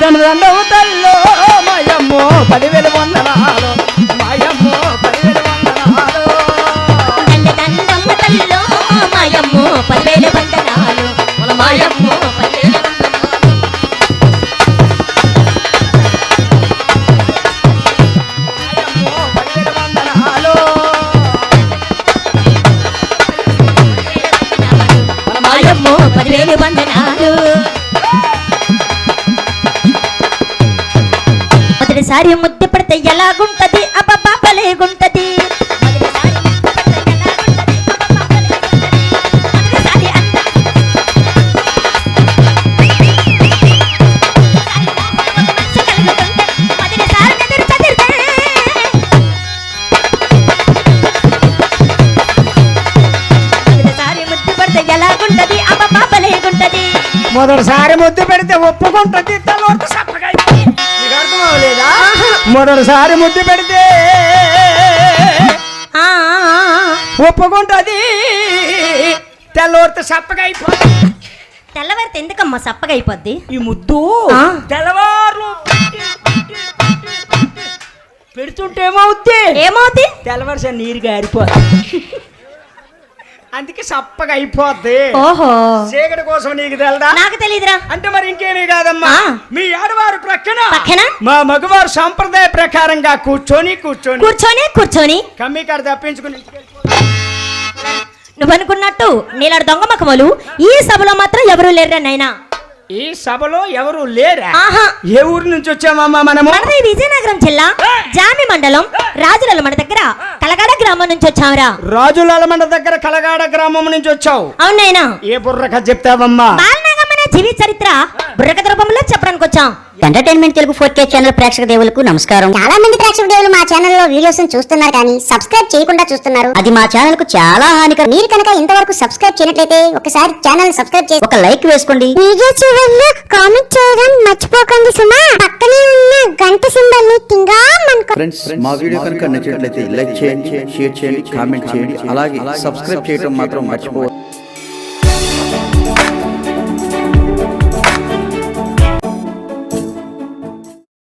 దండవు తల్లో మాయమ్మో పదివేలు వందనాలు. మాయమ్మో పదివేలు వందనాలు. దండ దండమ్మ తల్లో మాయమ్మో పదివేల వందనాలు. వందనాలు మాయమ్మో పదివేలు పదివేల వందనాలు. మొదటిసారి ముద్దు పడితే ఎలాగుంటది? అబ్బా భలేగుంటది. మొదటిసారి ముద్దు పెడితే ఎలాగుంటది? అబ్బబ్బా మొదటిసారి ముద్దు పెడితే. ఒప్పుకుంటుంది. తెల్లోరితో సప్పగా అయిపోతుంది తెల్లవారితే ఎందుకమ్మా సప్పగా అయిపోద్ది ఈ ముద్దు. తెల్లవారు పెడుతుంటే ఏమవుద్ది? ఏమవుద్ది? తెల్లవారుసా నీరు గారిపోద్ది. అందుకే సప్పగా అయిపోద్ది ఓహో. చీకటి కోసం నీకు తెలదా? నాకు తెలియదురా అంటే మరి ఇంకేమీ కాదమ్మా. మీ ఆడవారు ప్రక్కన పక్కన? మా మగవారు సంప్రదాయ ప్రకారంగా కూర్చొని కూర్చొని. కూర్చొని కూర్చొని. కమ్మి కాడ తప్పించుకుని నువ్వు అనుకున్నట్టు నీలాడు దొంగ మకమలు ఈ సభలో మాత్రం ఎవరు లేరురా నైనా ఈ సభలో ఎవరు లేరా? ఆహా. ఏ ఊరు నుంచి వచ్చామమ్మా మనము? మనది విజయనగరం జిల్లా జామి మండలం రాజుల మన దగ్గర కలగడ గ్రామం నుంచి వచ్చావురా. రాజులమండ దగ్గర కలగాడ గ్రామం నుంచి వచ్చావు. అవునైనా ఏ బుర్రక చెప్తావమ్మా? జీవిత చరిత్ర బుర్రకథ రూపంలో చెప్పడానికి వచ్చాం entertainment Telugu four K channel ప్రేక్షక దేవులకు నమస్కారం. చాలా మంది ప్రేక్షక దేవులు మా ఛానల్లో వీడియోస్ చూస్తున్నారు కానీ సబ్స్క్రైబ్ చేయకుండా చూస్తున్నారు. అది మా ఛానల్కు చాలా హానికరం. మీరు కనుక ఇంతవరకు సబ్స్క్రైబ్ చేయనట్లయితే ఒకసారి ఛానల్ సబ్స్క్రైబ్ చేసి ఒక లైక్ వేసుకోండి. వీడియో చివరిలో కామెంట్ చేయడం మర్చిపోకండి సుమా. పక్కనే ఉన్న గంట సింబల్ని తింగా ఫ్రెండ్స్ మా వీడియో కనుక నచ్చినట్లయితే లైక్ చేయండి షేర్ చేయండి కామెంట్ చేయండి అలాగే సబ్స్క్రైబ్ చేయడం మాత్రం మర్చిపోవద్దు.